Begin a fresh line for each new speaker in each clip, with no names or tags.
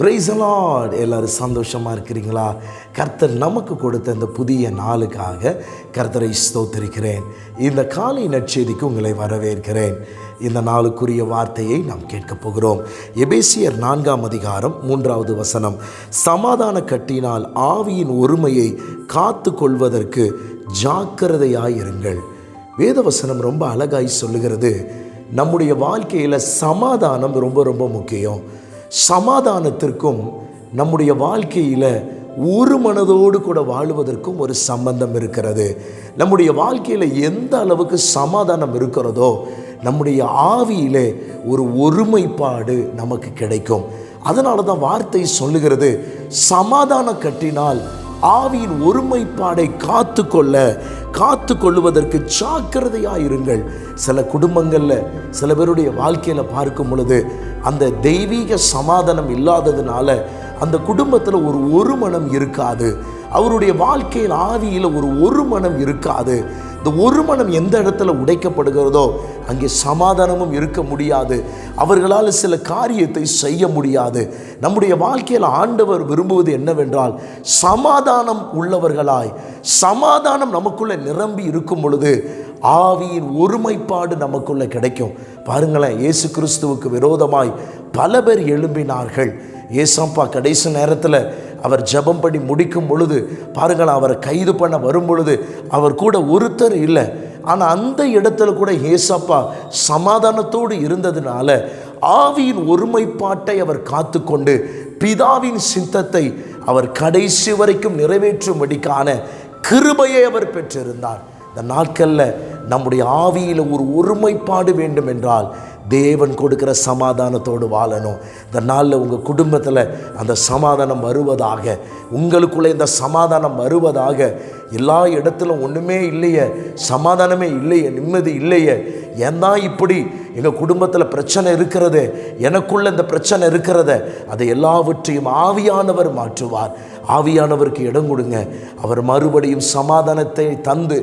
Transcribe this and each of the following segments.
பிரைசலாட் எல்லோரும் சந்தோஷமாக இருக்கிறீங்களா? கர்த்தர் நமக்கு கொடுத்த இந்த புதிய நாளுக்காக கர்த்தரை ஸ்தோத்திருக்கிறேன். இந்த காலை நற்செய்திக்கு உங்களை வரவேற்கிறேன். இந்த நாளுக்குரிய வார்த்தையை நாம் கேட்கப் போகிறோம். எபேசியர் நான்காம் அதிகாரம் மூன்றாவது வசனம். சமாதான கட்டினால் ஆவியின் ஒருமையை காத்து கொள்வதற்கு ஜாக்கிரதையாயிருங்கள் வேதவசனம் ரொம்ப அழகாய் சொல்லுகிறது. நம்முடைய வாழ்க்கையில் சமாதானம் ரொம்ப ரொம்ப முக்கியம். சமாதானத்திற்கும் நம்முடைய வாழ்க்கையில் ஒரு மனதோடு கூட வாழ்வதற்கும் ஒரு சம்பந்தம் இருக்கிறது. நம்முடைய வாழ்க்கையில் எந்த அளவுக்கு சமாதானம் இருக்கிறதோ நம்முடைய ஆவியிலே ஒரு ஒருமைப்பாடு நமக்கு கிடைக்கும். அதனால தான் வார்த்தை சொல்லுகிறது சமாதான கட்டினால் ஆவியின் ஒருமைப்பாடை காத்து கொள்ள காத்து கொள்ளுவதற்கு ஜாக்கிரதையாயிருங்கள் சில குடும்பங்களில் சில பேருடைய வாழ்க்கையில் பார்க்கும் பொழுது அந்த தெய்வீக சமாதானம் இல்லாததுனால அந்த குடும்பத்தில் ஒரு ஒரு மனம் இருக்காது. அவருடைய வாழ்க்கையில் ஆவியில் ஒரு ஒரு மனம் இருக்காது. இந்த ஒரு மனம் எந்த இடத்துல உடைக்கப்படுகிறதோ அங்கே சமாதானமும் இருக்க முடியாது. அவர்களால் சில காரியத்தை செய்ய முடியாது. நம்முடைய வாழ்க்கையில் ஆண்டவர் விரும்புவது என்னவென்றால் சமாதானம் உள்ளவர்களாய் சமாதானம் நமக்குள்ளே நிரம்பி இருக்கும் பொழுது ஆவியின் ஒருமைப்பாடு நமக்குள்ளே கிடைக்கும். பாருங்களேன் இயேசு கிறிஸ்துவுக்கு விரோதமாய் பல பேர் எழும்பினார்கள். ஏசம்பா கடைசி நேரத்தில் அவர் ஜெபம் பண்ணி முடிக்கும் பொழுது பாருங்கள் அவரை கைது பண்ண வரும் பொழுது அவர் கூட ஒருத்தர் இல்லை. ஆனால் அந்த இடத்துல கூட ஏசப்பா சமாதானத்தோடு இருந்ததுனால ஆவியின் ஒருமைப்பாட்டை அவர் காத்துக்கொண்டு பிதாவின் சித்தத்தை அவர் கடைசி வரைக்கும் நிறைவேற்றும்படிக்கான கிருபையை அவர் பெற்றிருந்தார். இந்த நாட்களில் நம்முடைய ஆவியில் ஒரு ஒருமைப்பாடு வேண்டும் என்றால் தேவன் கொடுக்குற சமாதானத்தோடு வாழணும். இந்த நாளில் உங்கள் குடும்பத்தில் அந்த சமாதானம் வருவதாக உங்களுக்குள்ளே இந்த சமாதானம் வருவதாக எல்லா இடத்துலும் ஒன்றுமே இல்லையே சமாதானமே இல்லையே நிம்மதி இல்லையே ஏன் தான் இப்படி எங்கள் குடும்பத்தில் பிரச்சனை இருக்கிறது எனக்குள்ளே இந்த பிரச்சனை இருக்கிறத அதை எல்லாவற்றையும் ஆவியானவர் மாற்றுவார். ஆவியானவருக்கு இடம் கொடுங்க. அவர் மறுபடியும் சமாதானத்தை தந்து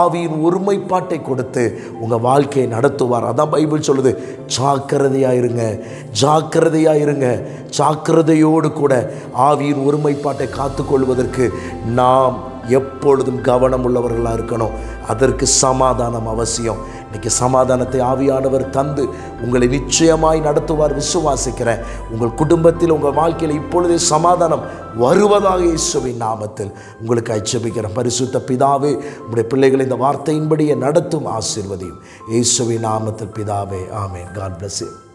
ஆவியின் ஒருமைப்பாட்டை கொடுத்து உங்கள் வாழ்க்கையை நடத்துவார். அதான் பைபிள் சொல்லுது ஜாக்கிரதையாயிருங்க ஜாக்கிரதையாயிருங்க. ஜாக்கிரதையோடு கூட ஆவியின் ஒருமைப்பாட்டை காத்துக்கொள்வதற்கு நாம் எப்பொழுதும் கவனம் உள்ளவர்களாக இருக்கணும். அதற்கு சமாதானம் அவசியம். இன்றைக்கி சமாதானத்தை ஆவியானவர் தந்து உங்களை நிச்சயமாய் நடத்துவார் விசுவாசிக்கிறேன். உங்கள் குடும்பத்தில் உங்கள் வாழ்க்கையில் இப்பொழுதே சமாதானம் வருவதாக இயேசுவின் நாமத்தில் உங்களுக்கு அச்சபிக்கிறேன். பரிசுத்த பிதாவே உங்களுடைய பிள்ளைகளை இந்த வார்த்தையின்படியே நடத்தும் ஆசீர்வதியும். இயேசுவின் நாமத்தில் பிதாவே ஆமேன். God plus